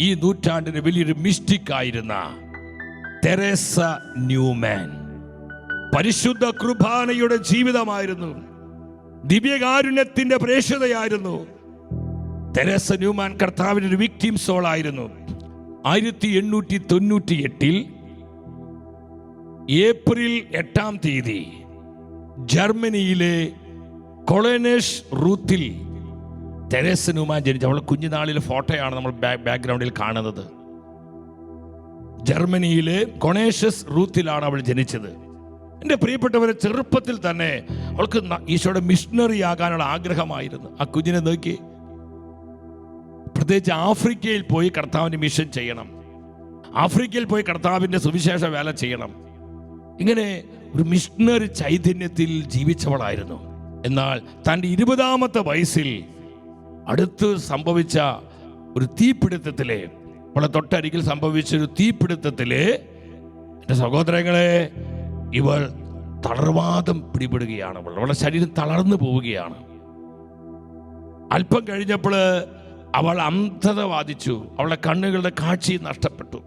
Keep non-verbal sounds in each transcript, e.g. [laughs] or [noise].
ഈ നൂറ്റാണ്ടിന് വലിയൊരു മിസ്റ്റിക് ആയിരുന്ന തെരേസ ന്യൂമാൻ. പരിശുദ്ധ കുർബാനയുടെ ജീവിതമായിരുന്നു. ദിവ്യകാരുണ്യത്തിന്റെ പ്രേക്ഷിതയായിരുന്നു. തെരേസ ന്യൂമാൻ കർത്താവിന്റെ ഒരു വിക്ടിം സോൾ ആയിരുന്നു. ആയിരത്തി എണ്ണൂറ്റി തൊണ്ണൂറ്റി എട്ടിൽ ഏപ്രിൽ എട്ടാം തീയതി ജർമ്മനിയിലെ കൊളനേഷ് റൂത്തിൽ തെരേസ ന്യൂമാൻ ജനിച്ചു അവളെ കുഞ്ഞുനാളിലെ ഫോട്ടോയാണ് നമ്മൾ ബാക്ക്ഗ്രൗണ്ടിൽ കാണുന്നത്. ജർമ്മനിയിലെ കൊണേഷ്യസ് റൂത്തിലാണ് അവൾ ജനിച്ചത്. എന്റെ പ്രിയപ്പെട്ടവരെ ചെറുപ്പത്തിൽ തന്നെ അവൾക്ക് ഈശോയുടെ മിഷണറി ആകാനുള്ള ആഗ്രഹമായിരുന്നു. ആ കുഞ്ഞിനെ നോക്കി പ്രത്യേകിച്ച് ആഫ്രിക്കയിൽ പോയി കർത്താവിന്റെ മിഷൻ ചെയ്യണം. ആഫ്രിക്കയിൽ പോയി കർത്താവിന്റെ സുവിശേഷ വേല ചെയ്യണം. ഇങ്ങനെ ഒരു മിഷണറി ചൈതന്യത്തിൽ ജീവിച്ചവളായിരുന്നു. എന്നാൽ തന്റെ ഇരുപതാമത്തെ വയസ്സിൽ അടുത്ത് സംഭവിച്ച ഒരു തീപിടുത്തത്തിലെ നമ്മളെ തൊട്ടരികിൽ സംഭവിച്ച ഒരു തീപിടുത്തത്തിൽ എന്റെ സഹോദരങ്ങളെ ഇവൾ തളർവാദം പിടിപെടുകയാണ്. അവളുടെ ശരീരം തളർന്നു പോവുകയാണ്. അല്പം കഴിഞ്ഞപ്പോൾ അവൾ അന്ധത ബാധിച്ചു അവളുടെ കണ്ണുകളുടെ കാഴ്ച നഷ്ടപ്പെട്ടു.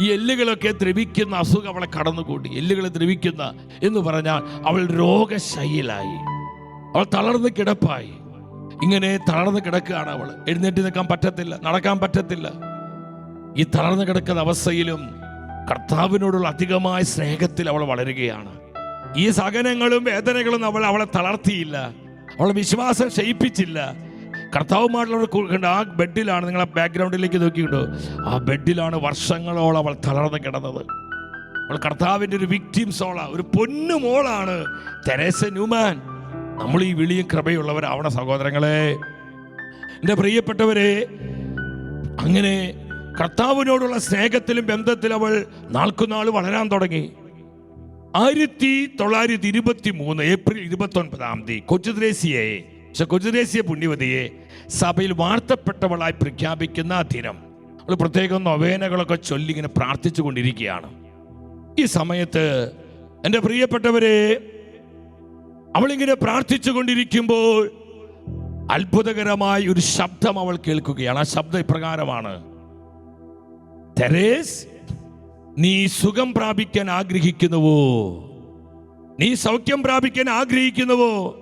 ഈ എല്ലുകളൊക്കെ ദ്രവിക്കുന്ന അസുഖം അവളെ കടന്നുകൂടി എല്ലുകൾ ദ്രവിക്കുന്ന എന്ന് പറഞ്ഞാൽ അവൾ രോഗശൈലായി അവൾ തളർന്ന് കിടപ്പായി. ഇങ്ങനെ തളർന്ന് കിടക്കുകയാണ് അവൾ എഴുന്നേറ്റ് നിൽക്കാൻ പറ്റത്തില്ല നടക്കാൻ പറ്റത്തില്ല. ഈ തളർന്ന് കിടക്കുന്ന അവസ്ഥയിലും കർത്താവിനോടുള്ള അധികമായ സ്നേഹത്തിൽ അവൾ വളരുകയാണ്. ഈ സഹനങ്ങളും വേദനകളും അവൾ അവളെ തളർത്തിയില്ല. അവളെ വിശ്വാസം ക്ഷയിപ്പിച്ചില്ല. കർത്താവുമായിട്ടുള്ള ആ ബെഡിലാണ് നിങ്ങളെ ബാക്ക്ഗ്രൗണ്ടിലേക്ക് നോക്കിയിട്ടുണ്ടോ ആ ബെഡിലാണ് വർഷങ്ങളോളം അവൾ തളർന്ന് കിടന്നത്. അവൾ കർത്താവിന്റെ ഒരു വിക്ടിം ഒരു പൊന്നു മോളാണ് തെരേസ ന്യൂമാൻ. നമ്മൾ ഈ വിളിയും കൃപയുള്ളവരാവണ സഹോദരങ്ങളെ. എന്റെ പ്രിയപ്പെട്ടവരെ അങ്ങനെ കർത്താവിനോടുള്ള സ്നേഹത്തിലും ബന്ധത്തിലും അവൾ നാൾക്കുനാൾ വളരാൻ തുടങ്ങി. ആയിരത്തി തൊള്ളായിരത്തി ഇരുപത്തി മൂന്ന് ഏപ്രിൽ ഇരുപത്തി ഒൻപതാം തീയതി കൊച്ചുദ്രേസിയെ പക്ഷെ കൊച്ചുദ്രേസിയ പുണ്യവതിയെ സഭയിൽ വാഴ്ത്തപ്പെട്ടവളായി പ്രഖ്യാപിക്കുന്ന ദിനം. അവൾ പ്രത്യേകം നൊവേനകളൊക്കെ ചൊല്ലി ഇങ്ങനെ പ്രാർത്ഥിച്ചു കൊണ്ടിരിക്കുകയാണ് ഈ സമയത്ത് എന്റെ പ്രിയപ്പെട്ടവരെ അവളിങ്ങനെ പ്രാർത്ഥിച്ചു കൊണ്ടിരിക്കുമ്പോൾ അത്ഭുതകരമായ ഒരു ശബ്ദം അവൾ കേൾക്കുകയാണ്. ആ ശബ്ദം ഇപ്രകാരമാണ്. തെരേസ് നീ സുഖം പ്രാപിക്കാൻ ആഗ്രഹിക്കുന്നുവോ? നീ സൗഖ്യം പ്രാപിക്കാൻ ആഗ്രഹിക്കുന്നുവോ?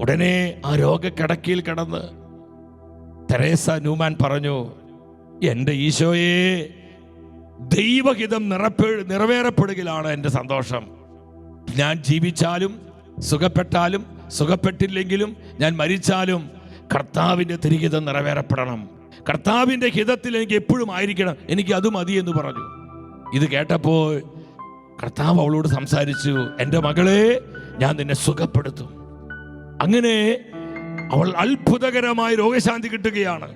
ഉടനെ ആ രോഗക്കിടക്കയിൽ കിടന്ന് തെരേസ ന്യൂമാൻ പറഞ്ഞു എന്റെ ഈശോയെ ദൈവഹിതം നിറപ്പെ നിറവേറപ്പെടുകയിലാണ് എന്റെ സന്തോഷം. ഞാൻ ജീവിച്ചാലും സുഖപ്പെട്ടാലും സുഖപ്പെട്ടില്ലെങ്കിലും ഞാൻ മരിച്ചാലും കർത്താവിന്റെ തിരിഹിതം നിറവേറപ്പെടണം. കർത്താവിന്റെ ഹിതത്തിൽ എനിക്ക് എപ്പോഴും ആയിരിക്കണം. എനിക്ക് അത് മതി എന്ന് പറഞ്ഞു. ഇത് കേട്ടപ്പോൾ കർത്താവ് അവളോട് സംസാരിച്ചു എന്റെ മകളെ ഞാൻ നിന്നെ സുഖപ്പെടുത്തും. അങ്ങനെ അവൾ അത്ഭുതകരമായ രോഗശാന്തി കിട്ടുകയാണ്.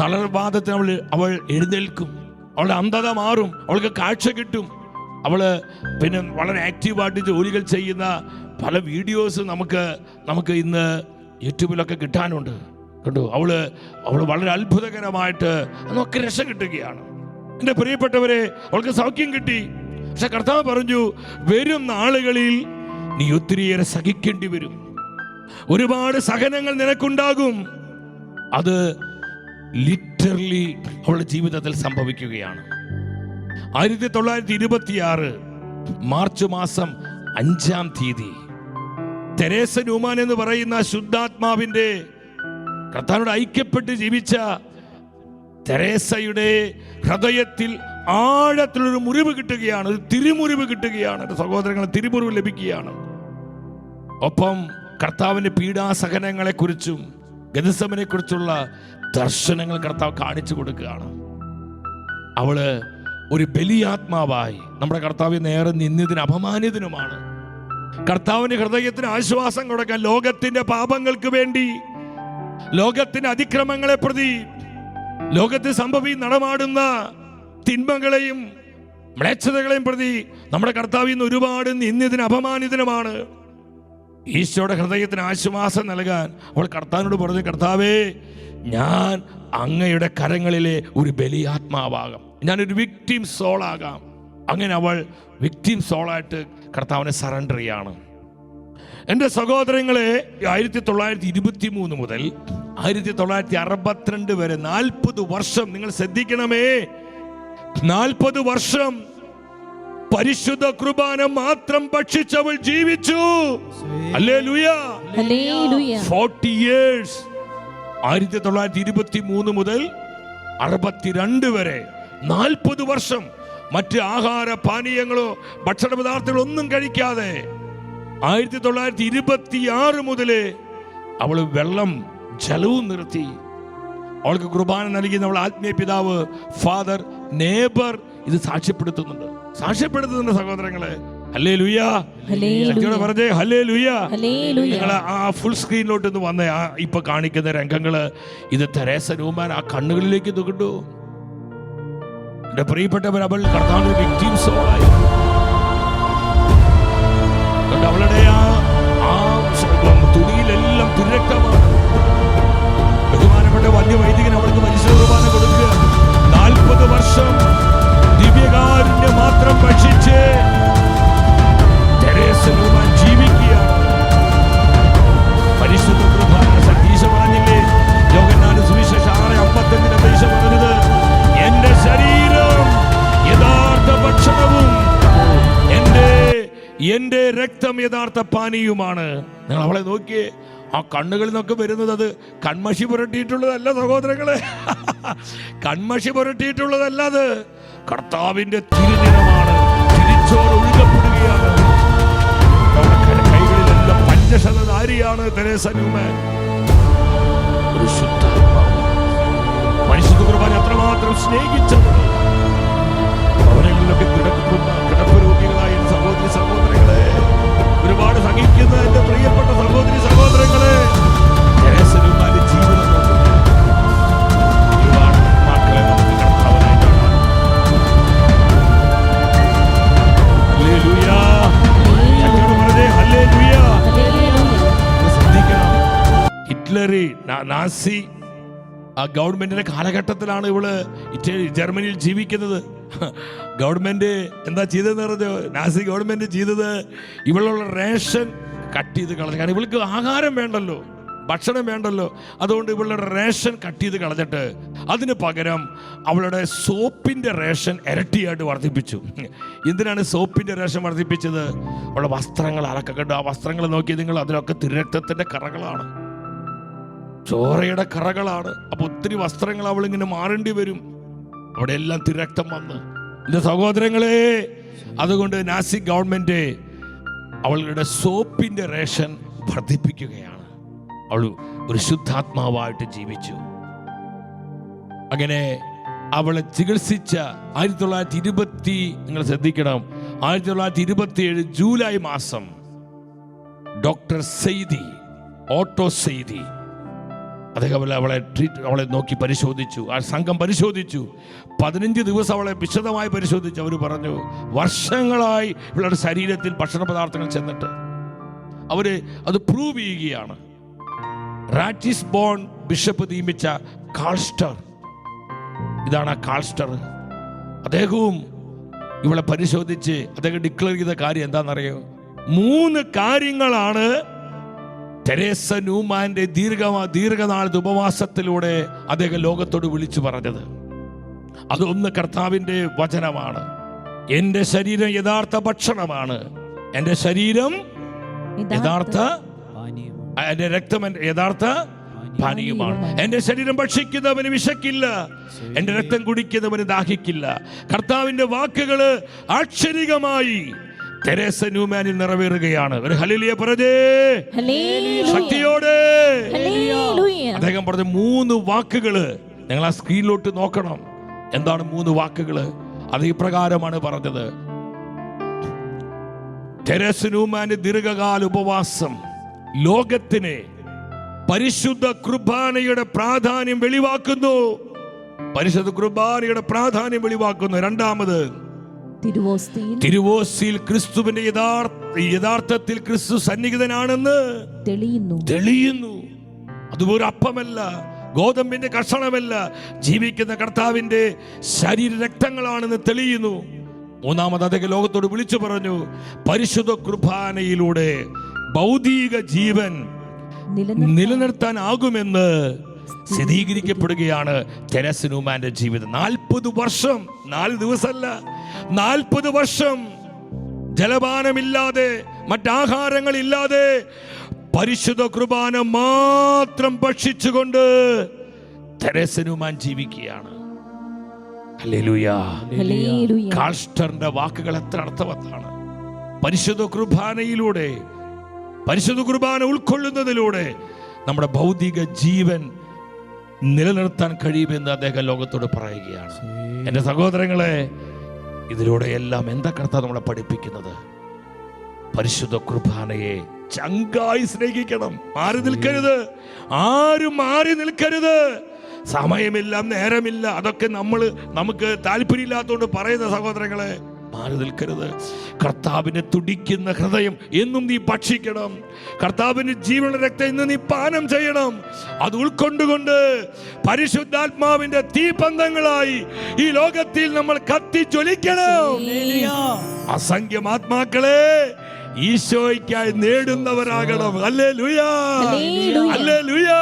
തളർവാദത്തിന് അവൾ അവൾ എഴുന്നേൽക്കും. അവളുടെ അന്ധത മാറും. അവൾക്ക് കാഴ്ച കിട്ടും. അവൾ പിന്നെ വളരെ ആക്റ്റീവായിട്ട് ജോലികൾ ചെയ്യുന്ന പല വീഡിയോസ് നമുക്ക് നമുക്ക് ഇന്ന് യൂട്യൂബിലൊക്കെ കിട്ടാനുണ്ട്. കണ്ടു? അവൾ അവൾ വളരെ അത്ഭുതകരമായിട്ട് അതൊക്കെ രക്ഷ കിട്ടുകയാണ് എന്റെ പ്രിയപ്പെട്ടവരെ അവൾക്ക് സൗഖ്യം കിട്ടി. പക്ഷെ കർത്താവ് പറഞ്ഞു വരും നാളുകളിൽ നീ ഒത്തിരിയേറെ സഹിക്കേണ്ടി വരും. ഒരുപാട് സഹനങ്ങൾ നിനക്കുണ്ടാകും. അത് ലിറ്ററലി അവളുടെ ജീവിതത്തിൽ സംഭവിക്കുകയാണ്. ആയിരത്തി തൊള്ളായിരത്തി ഇരുപത്തിയാറ് മാർച്ച് മാസം അഞ്ചാം തീയതി. തെരേസ ന്യൂമാൻ എന്ന് പറയുന്ന ശുദ്ധാത്മാവിന്റെ കർത്താനോട് ഐക്യപ്പെട്ട് ജീവിച്ച തെരേസയുടെ ഹൃദയത്തിൽ ആഴത്തിലൊരു മുറിവ് കിട്ടുകയാണ് ഒരു തിരുമുറിവ് കിട്ടുകയാണ് എന്റെ സഹോദരങ്ങൾ തിരുമുറിവ് ലഭിക്കുകയാണ്. ഒപ്പം കർത്താവിന്റെ പീഡാസഹനങ്ങളെ കുറിച്ചും ഗതസമനെ കുറിച്ചുള്ള ദർശനങ്ങൾ കർത്താവ് കാണിച്ചു കൊടുക്കുകയാണ്. അവൾ ഒരു ബലിയാത്മാവായി നമ്മുടെ കർത്താവ് നേരെ നിന്നതിന് അപമാനിതനുമാണ്. കർത്താവിന്റെ ഹൃദയത്തിന് ആശ്വാസം കൊടുക്കാൻ ലോകത്തിന്റെ പാപങ്ങൾക്ക് വേണ്ടി ലോകത്തിന്റെ അതിക്രമങ്ങളെ പ്രതി ലോകത്തെ സംഭവി നടമാടുന്ന തിന്മകളെയും മ്ലേച്ഛതകളെയും പ്രതി നമ്മുടെ കർത്താവിൽ നിന്ന് ഒരുപാട് നിന്നതിന് അപമാനിതനുമാണ്. ഈശോയുടെ ഹൃദയത്തിന് ആശ്വാസം നൽകാൻ അവൾ കർത്താവിനോട് പറഞ്ഞു കർത്താവേ ഞാൻ അങ്ങയുടെ കരങ്ങളിലെ ഒരു ബലിയാത്മാവാകാം. ഞാനൊരു വിക്ടിം സോളാകാം അങ്ങനെ അവൾ വിക്ടിം സോളായിട്ട് കർത്താവിനെ സറണ്ടർ ചെയ്യാണ്. എന്റെ സഹോദരങ്ങളെ ആയിരത്തി തൊള്ളായിരത്തി ഇരുപത്തി മൂന്ന് മുതൽ ആയിരത്തി തൊള്ളായിരത്തി അറുപത്തിരണ്ട് വരെ നാൽപ്പത് വർഷം നിങ്ങൾ ശ്രദ്ധിക്കണമേ. നാൽപ്പത് വർഷം പരിശുദ്ധ കുർബാന മാത്രം ഭക്ഷിച്ചവൾ ജീവിച്ചു. അല്ലേ ഫോർട്ടി ഇയേഴ്സ്. ആയിരത്തി തൊള്ളായിരത്തി ഇരുപത്തി മൂന്ന് മുതൽ അറുപത്തിരണ്ട് വരെ നാൽപ്പത് വർഷം മറ്റ് ആഹാര പാനീയങ്ങളോ ഭക്ഷണ പദാർത്ഥങ്ങളോ ഒന്നും കഴിക്കാതെ ആയിരത്തി തൊള്ളായിരത്തി ഇരുപത്തി ആറ് മുതൽ അവൾ വെള്ളം ജലവും നിർത്തി. അവൾക്ക് കുർബാന നൽകിയ അവൾ ആത്മീയ പിതാവ് ഫാദർ നേബർ ഇത് സാക്ഷ്യപ്പെടുത്തുന്നുണ്ട്. സാക്ഷ്യപ്പെടുത്തുന്നുണ്ട് സഹോദരങ്ങളെ. ലുയ്യ ഹല്ലേലൂയ. പറഞ്ഞേ ലുയ്യ ഹല്ലേലൂയ. നിങ്ങൾ ആ ഫുൾ സ്ക്രീനിലോട്ട് വന്ന. ആ ഇപ്പൊ കാണിക്കുന്ന രംഗങ്ങൾ ഇത് തെരേസ രൂപൻ ആ കണ്ണുകളിലേക്ക് നോക്കണ്ടു എന്റെ പ്രിയപ്പെട്ടവർ അവൾ കർത്താവിന്റെ വിക്ടീം സോളായി അവളുടെ ആ തുണിയിലെല്ലാം തുരക്തമാണ്. ബഹുമാനപ്പെട്ട വന്യവൈദികൻ അവൾക്ക് മനുഷ്യ കുർബാന കൊടുക്കുക. നാൽപ്പത് വർഷം രക്തം പാനീയുമാണ് നിങ്ങൾ അവളെ നോക്കിയേ ആ കണ്ണുകളിൽ നിന്നൊക്കെ വരുന്നത് അത് കൺമഷി പുരട്ടിയിട്ടുള്ളതല്ല സഹോദരങ്ങളെ. [laughs] കൺമഷി പുരട്ടിയിട്ടുള്ളതല്ല അത്. കർത്താവിന്റെ തിരിച്ചോറ് ഒഴുകപ്പെടുകയാണ് പഞ്ചശതധാരിയാണ് തെരേസ ന്യൂമാൻ. പരിശുദ്ധ കുർബാന എത്രമാത്രം സ്നേഹിച്ചത്. Hitler Nazi. ആ ഗവൺമെന്റിന്റെ കാലഘട്ടത്തിലാണ് ഇവൾ ജർമ്മനിയിൽ ജീവിക്കുന്നത്. ഗവൺമെന്റ് എന്താ ചെയ്തതെന്ന് പറഞ്ഞു നാസി ഗവൺമെന്റ് ചെയ്തത് ഇവളുള്ള റേഷൻ കട്ട് ചെയ്ത് കളഞ്ഞു. കാരണം ഇവൾക്ക് ആഹാരം വേണ്ടല്ലോ ഭക്ഷണം വേണ്ടല്ലോ. അതുകൊണ്ട് ഇവളുടെ റേഷൻ കട്ട് ചെയ്ത് കളഞ്ഞിട്ട് അതിന് പകരം അവളുടെ സോപ്പിന്റെ റേഷൻ ഇരട്ടിയായിട്ട് വർദ്ധിപ്പിച്ചു. എന്തിനാണ് സോപ്പിന്റെ റേഷൻ വർദ്ധിപ്പിച്ചത്? അവളുടെ വസ്ത്രങ്ങൾ അലക്കണ്ട് ആ വസ്ത്രങ്ങൾ നോക്കി നിങ്ങൾ അതിലൊക്കെ തിരക്തത്തിന്റെ കറകളാണ്. ചോരയുടെ കറകളാണ്. അപ്പൊ ഒത്തിരി വസ്ത്രങ്ങൾ അവൾ ഇങ്ങനെ മാറേണ്ടി വരും. അവിടെ എല്ലാം തിരക്തം വന്ന്. എന്റെ സഹോദരങ്ങളെ അതുകൊണ്ട് നാസിക് ഗവൺമെന്റ് അവളുടെ സോപ്പിന്റെ റേഷൻ വർദ്ധിപ്പിക്കുകയാണ്. അവൾ ഒരു ശുദ്ധാത്മാവായിട്ട് ജീവിച്ചു. അങ്ങനെ അവളെ ചികിത്സിച്ച ആയിരത്തി തൊള്ളായിരത്തി ഇരുപത്തി നിങ്ങൾ ശ്രദ്ധിക്കണം ആയിരത്തി തൊള്ളായിരത്തി ഇരുപത്തി ഏഴ് ജൂലൈ മാസം ഡോക്ടർ സെയ്തി ഓട്ടോ സെയ്തി അദ്ദേഹം അവളെ ട്രീറ്റ് അവളെ നോക്കി പരിശോധിച്ചു. ആ സംഘം പരിശോധിച്ചു. പതിനഞ്ച് ദിവസം അവളെ വിശദമായി പരിശോധിച്ചു. അവർ പറഞ്ഞു വർഷങ്ങളായി ഇവളുടെ ശരീരത്തിൽ ഭക്ഷണ പദാർത്ഥങ്ങൾ ചെന്നിട്ട് അവർ അത് പ്രൂവ് ചെയ്യുകയാണ്. റാറ്റിസ് ബോൺ ബിഷപ്പ് നിയമിച്ച കാൾസ്റ്റർ. ഇതാണ് ആ കാൾസ്റ്റർ. അദ്ദേഹവും ഇവളെ പരിശോധിച്ച് അദ്ദേഹം ഡിക്ലെയർ ചെയ്ത കാര്യം എന്താണെന്നറിയോ? മൂന്ന് കാര്യങ്ങളാണ് തെരേസ ന്യൂമാന്റെ ദീർഘ ദീർഘനാളത്തെ ഉപവാസത്തിലൂടെ അദ്ദേഹം ലോകത്തോട് വിളിച്ചു പറഞ്ഞത്. അതൊന്ന് കർത്താവിന്റെ വചനമാണ്. എന്റെ ശരീരം യഥാർത്ഥ ഭക്ഷണമാണ്. എന്റെ ശരീരം യഥാർത്ഥ എന്റെ രക്തം യഥാർത്ഥ പാനീയമാണ്. എന്റെ ശരീരം ഭക്ഷിക്കുന്നവന് വിശക്കില്ല. എന്റെ രക്തം കുടിക്കുന്നവന് ദാഹിക്കില്ല. കർത്താവിന്റെ വാക്കുകൾ ആക്ഷരികമായി തെരേസ ന്യൂമാനിൽ നിറവേറുകയാണ്. ഒരു ഹലിലിയ പറഞ്ഞേ. ഹല്ലേലൂയ. ശക്തിയോടെ. അദ്ദേഹം പറഞ്ഞ മൂന്ന് വാക്കുകൾ നിങ്ങൾ ആ സ്ക്രീനിലോട്ട് നോക്കണം. എന്താണ് മൂന്ന് വാക്കുകൾ? അത് ഇപ്രകാരമാണ് പറഞ്ഞത്. തെരേസ് ന്യൂമാന് ദീർഘകാല ഉപവാസം. ലോകത്തിനെ പരിശുദ്ധ കുർബാനയുടെ പ്രാധാന്യം വെളിവാക്കുന്നു. പരിശുദ്ധ കുർബാനയുടെ പ്രാധാന്യം വെളിവാക്കുന്നു. രണ്ടാമത് തിരുവോസ്തിയിൽ ക്രിസ്തുവിന്റെ യഥാർത്ഥ യഥാർത്ഥത്തിൽ ക്രിസ്തു സന്നിഹിതനാണെന്ന് തെളിയുന്നു. തെളിയുന്നു. അതുപോലെ അപ്പമല്ല ഗോതമ്പിന്റെ കഷണമല്ല ജീവിക്കുന്ന കർത്താവിന്റെ ശരീര രക്തങ്ങളാണെന്ന് തെളിയുന്നു. മൂന്നാമത് അദ്ദേഹം ലോകത്തോട് വിളിച്ചു പറഞ്ഞു പരിശുദ്ധ കുർബാനയിലൂടെ ഭൗതിക ജീവൻ നിലനിർത്താനാകുമെന്ന് സ്ഥിരീകരിക്കപ്പെടുകയാണ് തെരസിനുമാന്റെ ജീവിതം. നാൽപ്പത് വർഷം നാല് ദിവസമല്ല നാൽപ്പത് വർഷം ജലപാനമില്ലാതെ മറ്റാഹാരങ്ങളില്ലാതെ പരിശുദ്ധ കുർബാന മാത്രം ഭക്ഷിച്ചുകൊണ്ട് തെരസിനുമാൻ ജീവിക്കുകയാണ്. കാൾസ്റ്ററിന്റെ വാക്കുകൾ എത്ര അർത്ഥവത്താണ്. പരിശുദ്ധ കുർബാനയിലൂടെ പരിശുദ്ധ കുർബാന ഉൾക്കൊള്ളുന്നതിലൂടെ നമ്മുടെ ഭൗതിക ജീവൻ നിലനിർത്താൻ കഴിയുമെന്ന് അദ്ദേഹം ലോകത്തോട് പറയുകയാണ്. എന്റെ സഹോദരങ്ങളെ ഇതിലൂടെ എല്ലാം എന്താ കർത്താവ് നമ്മളെ പഠിപ്പിക്കുന്നത്? പരിശുദ്ധ കുർബാനയെ ചങ്കായി സ്നേഹിക്കണം. മാറി നിൽക്കരുത്. ആരും മാറി നിൽക്കരുത്. സമയമില്ല നേരമില്ല. അതൊക്കെ നമ്മൾ നമുക്ക് താല്പര്യമില്ലാത്തതുകൊണ്ട് പറയുന്ന സഹോദരങ്ങളെ മാറി നിൽക്കരുത്. കർത്താവിനെ തുടിക്കുന്ന ഹൃദയം എന്നും നീ ഭക്ഷിക്കണം. കർത്താവിന് ജീവനുള്ള രക്തം ഇന്ന് നീ പാനം ചെയ്യണം. അത് ഉൾക്കൊണ്ടുകൊണ്ട് പരിശുദ്ധാത്മാവിന്റെ തീപന്തങ്ങളായി ഈ ലോകത്തിൽ നമ്മൾ കത്തി ജ്വലിക്കണം അസംഖ്യം ആത്മാക്കളെ ഈശോയ്ക്കായി നേടുന്നവരാകണം. അല്ലേ ലുയാ ഹല്ലേലൂയ. അല്ലേ ലുയാ